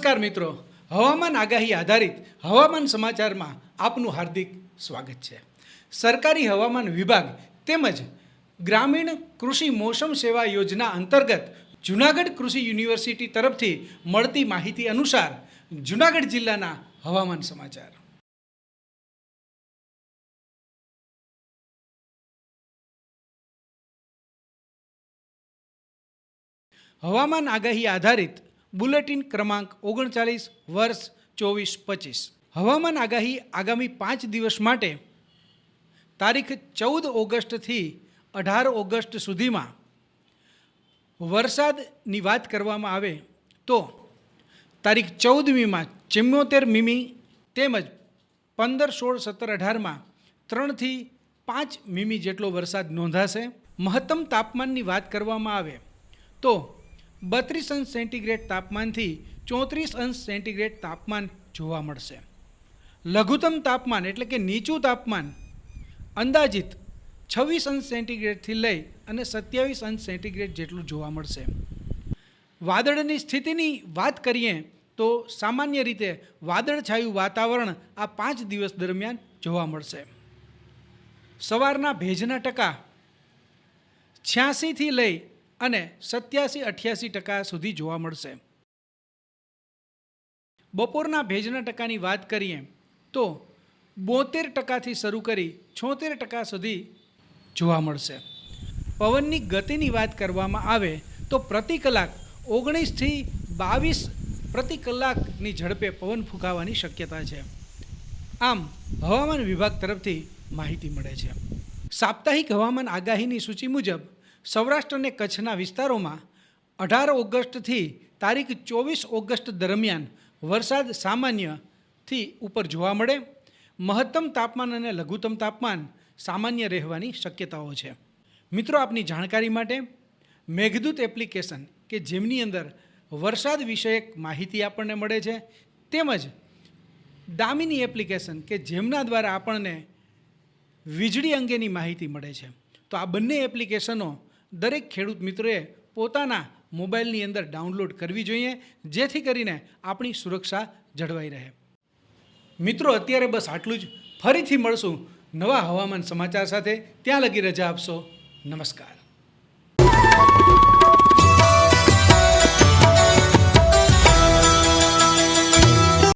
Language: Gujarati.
મિત્રો. હવામાન આગાહી આધારિત હવામાન સમાચારમાં આપનું હાર્દિક સ્વાગત છે. સરકારી હવામાન વિભાગ તેમજ ગ્રામીણ કૃષિ મોસમ સેવા યોજના અંતર્ગત જુનાગઢ કૃષિ યુનિવર્સિટી તરફથી મળતી માહિતી અનુસાર જુનાગઢ જિલ્લાના હવામાન સમાચાર. હવામાન આગાહી આધારિત બુલેટિન ક્રમાંક ઓગણચાલીસ, વર્ષ ચોવીસ, પચીસ. હવામાન આગાહી આગામી પાંચ દિવસ માટે તારીખ ચૌદ ઓગસ્ટથી અઢાર ઓગસ્ટ સુધીમાં વરસાદની વાત કરવામાં આવે તો તારીખ ચૌદમીમાં ચિમ્મોતેર મીમી તેમજ પંદર, સોળ, સત્તર, અઢારમાં ત્રણથી પાંચ મીમી જેટલો વરસાદ નોંધાશે. મહત્તમ તાપમાનની વાત કરવામાં આવે તો બત્રીસ અંશ સેન્ટીગ્રેડ તાપમાનથી ચોત્રીસ અંશ સેન્ટીગ્રેડ તાપમાન જોવા મળશે. લઘુત્તમ તાપમાન એટલે કે નીચું તાપમાન અંદાજિત છવ્વીસ અંશ સેન્ટીગ્રેડથી લઈ અને સત્યાવીસ અંશ સેન્ટીગ્રેડ જેટલું જોવા મળશે. વાદળની સ્થિતિની વાત કરીએ તો સામાન્ય રીતે વાદળછાયું વાતાવરણ આ પાંચ દિવસ દરમિયાન જોવા મળશે. સવારના ભેજના ટકા છ્યાસીથી લઈ અને સત્યાસી અઠ્યાસી ટકા સુધી જોવા મળશે. બપોરના ભેજના ટકાની વાત કરીએ, તો બોતેર ટકાથી શરૂ કરી છોતેર ટકા સુધી જોવા મળશે. પવનની ગતિની વાત કરવામાં આવે, તો પ્રતિ કલાક ઓગણીસથી બાવીસ પ્રતિ કલાકની ઝડપે પવન ફૂંકાવાની શક્યતા છે. આમ, હવામાન વિભાગ તરફથી માહિતી મળે છે. સાપ્તાહિક હવામાન આગાહીની સૂચિ મુજબ સૌરાષ્ટ્ર અને કચ્છના વિસ્તારોમાં અઢાર ઓગસ્ટથી તારીખ ચોવીસ ઓગસ્ટ દરમિયાન વરસાદ સામાન્યથી ઉપર જોવા મળે. મહત્તમ તાપમાન અને લઘુત્તમ તાપમાન સામાન્ય રહેવાની શક્યતાઓ છે. મિત્રો, આપની જાણકારી માટે મેઘદૂત એપ્લિકેશન કે જેમની અંદર વરસાદ વિષયક માહિતી આપણને મળે છે, તેમજ દામિની એપ્લિકેશન કે જેમના દ્વારા આપણને વીજળી અંગેની માહિતી મળે છે. તો આ બંને એપ્લિકેશનો દરેક ખેડૂત મિત્રોએ પોતાના મોબાઈલની અંદર ડાઉનલોડ કરવી જોઈએ, જેથી કરીને આપણી સુરક્ષા જળવાઈ રહે. મિત્રો, અત્યારે બસ આટલું જ. ફરીથી મળશું નવા હવામાન સમાચાર સાથે. ત્યાં લગી રજા આપશો. નમસ્કાર.